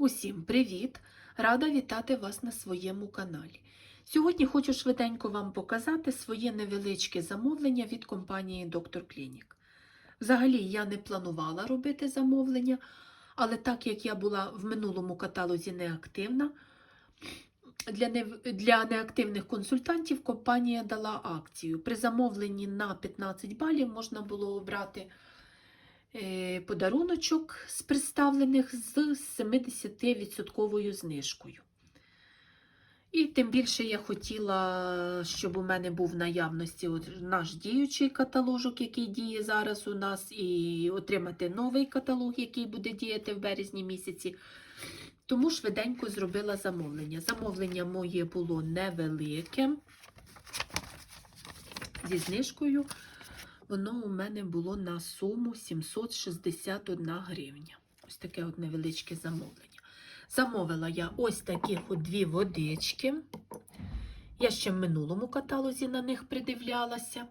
Усім привіт! Рада вітати вас на своєму каналі. Сьогодні хочу швиденько вам показати своє невеличке замовлення від компанії Доктор Клінік. Взагалі, я не планувала робити замовлення, але так як я була в минулому каталозі неактивна, для, не... для неактивних консультантів компанія дала акцію. При замовленні на 15 балів можна було обрати подаруночок з представлених з 70% знижкою. І тим більше я хотіла, щоб у мене був в наявності наш діючий каталожок, який діє зараз у нас, і отримати новий каталог, який буде діяти в березні місяці. Тому швиденько зробила замовлення. Замовлення моє було невелике. Зі знижкою воно у мене було на суму 761 гривня. Ось таке от невеличке замовлення. Замовила я ось от дві водички. Я ще в минулому каталозі на них придивлялася.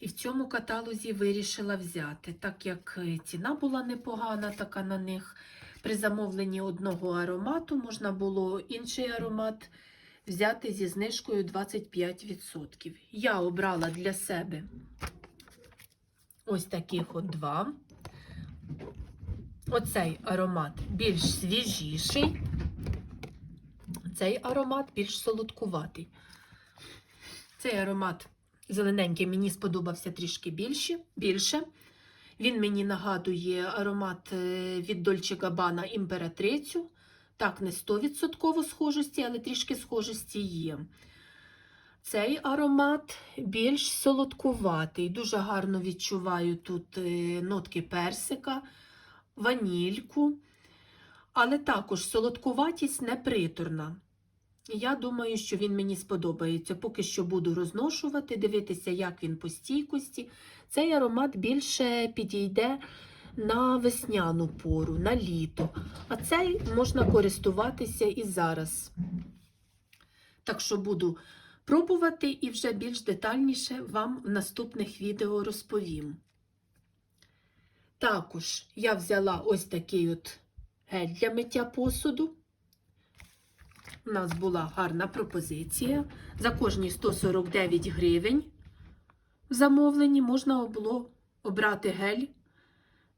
І в цьому каталозі вирішила взяти, так як ціна була непогана така на них. При замовленні одного аромату можна було інший аромат взяти зі знижкою 25%. Я обрала для себе ось таких от два. Оцей аромат більш свіжіший, цей аромат більш солодкуватий. Цей аромат зелененький мені сподобався трішки більше. Він мені нагадує аромат е, від Dolce Gabbana імператрицю. Так, не 100% схожості, але трішки схожості є. Цей аромат більш солодкуватий. Дуже гарно відчуваю тут е, нотки персика, ванільку, але також солодкуватість неприторна. Я думаю, що він мені сподобається. Поки що буду розношувати, дивитися, як він по стійкості. Цей аромат більше підійде на весняну пору, на літо. А цей можна користуватися і зараз. Так що буду пробувати і вже більш детальніше вам в наступних відео розповім. Також я взяла ось такий от гель для миття посуду. У нас була гарна пропозиція. За кожні 149 гривень в замовленні можна було обрати гель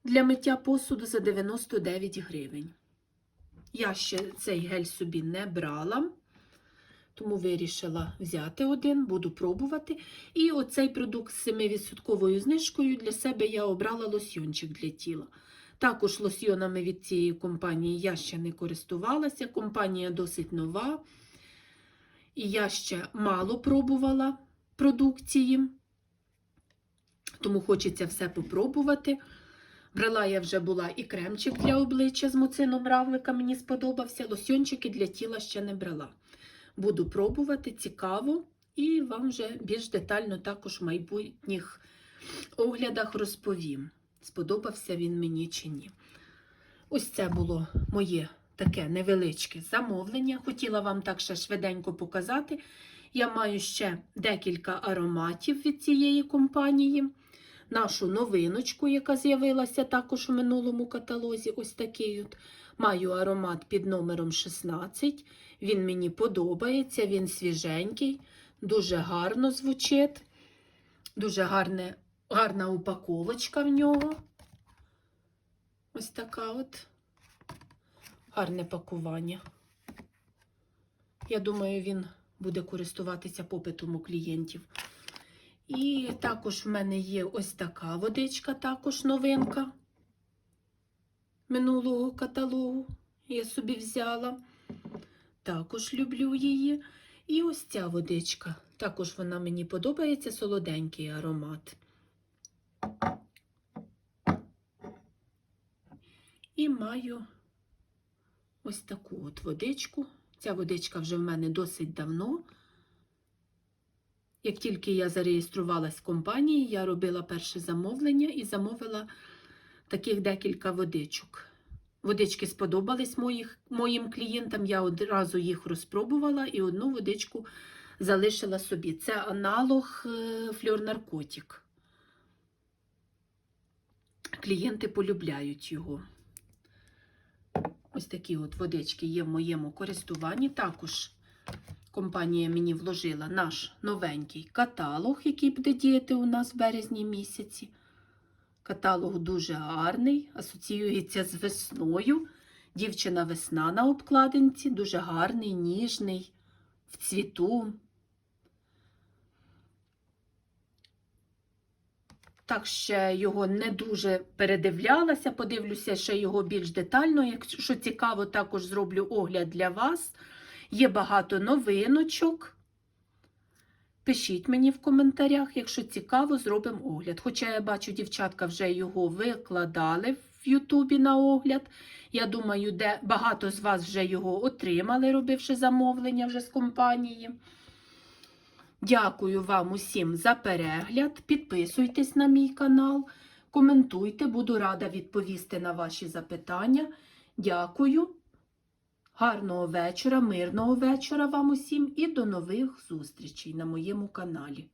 для миття посуду за 99 гривень. Я ще цей гель собі не брала, тому вирішила взяти один, буду пробувати. І оцей продукт з 7% знижкою для себе я обрала лосьйончик для тіла. Також лосьйонами від цієї компанії я ще не користувалася. Компанія досить нова. І я ще мало пробувала продукції, тому хочеться все попробувати. Брала я вже була і кремчик для обличчя з муцином равлика, мені сподобався. Лосьончики для тіла ще не брала. Буду пробувати, цікаво, і вам вже більш детально також в майбутніх оглядах розповім сподобався він мені чи ні. Ось це було моє таке невеличке замовлення. Хотіла вам так ще швиденько показати. Я маю ще декілька ароматів від цієї компанії. Нашу новиночку, яка з'явилася також у минулому каталозі. Ось такий от. Маю аромат під номером 16. Він мені подобається, він свіженький, дуже гарно звучить, дуже гарне Гарна упаковочка в нього. Ось така от гарне пакування. Я думаю, він буде користуватися попитом у клієнтів. І також в мене є ось така водичка, також новинка минулого каталогу. Я собі взяла. Також люблю її. І ось ця водичка. Також вона мені подобається солоденький аромат. І маю ось таку от водичку. Ця водичка вже в мене досить давно. Як тільки я зареєструвалась в компанії, я робила перше замовлення і замовила таких декілька водичок. Водички сподобались моїх, моїм клієнтам, я одразу їх розпробувала і одну водичку залишила собі. Це аналог е, фльор-наркотик. Клієнти полюбляють його. Ось такі от водички є в моєму користуванні. Також компанія мені вложила наш новенький каталог, який буде діяти у нас в березні місяці. Каталог дуже гарний, асоціюється з весною. Дівчина весна на обкладинці, дуже гарний, ніжний, в цвіту. Так ще його не дуже передивлялася, подивлюся ще його більш детально. Якщо цікаво, також зроблю огляд для вас. Є багато новиночок. Пишіть мені в коментарях, якщо цікаво, зробимо огляд. Хоча я бачу, дівчатка вже його викладали в Ютубі на огляд. Я думаю, де багато з вас вже його отримали, робивши замовлення вже з компанії. Дякую вам усім за перегляд. Підписуйтесь на мій канал, коментуйте, буду рада відповісти на ваші запитання. Дякую. Гарного вечора, мирного вечора вам усім і до нових зустрічей на моєму каналі.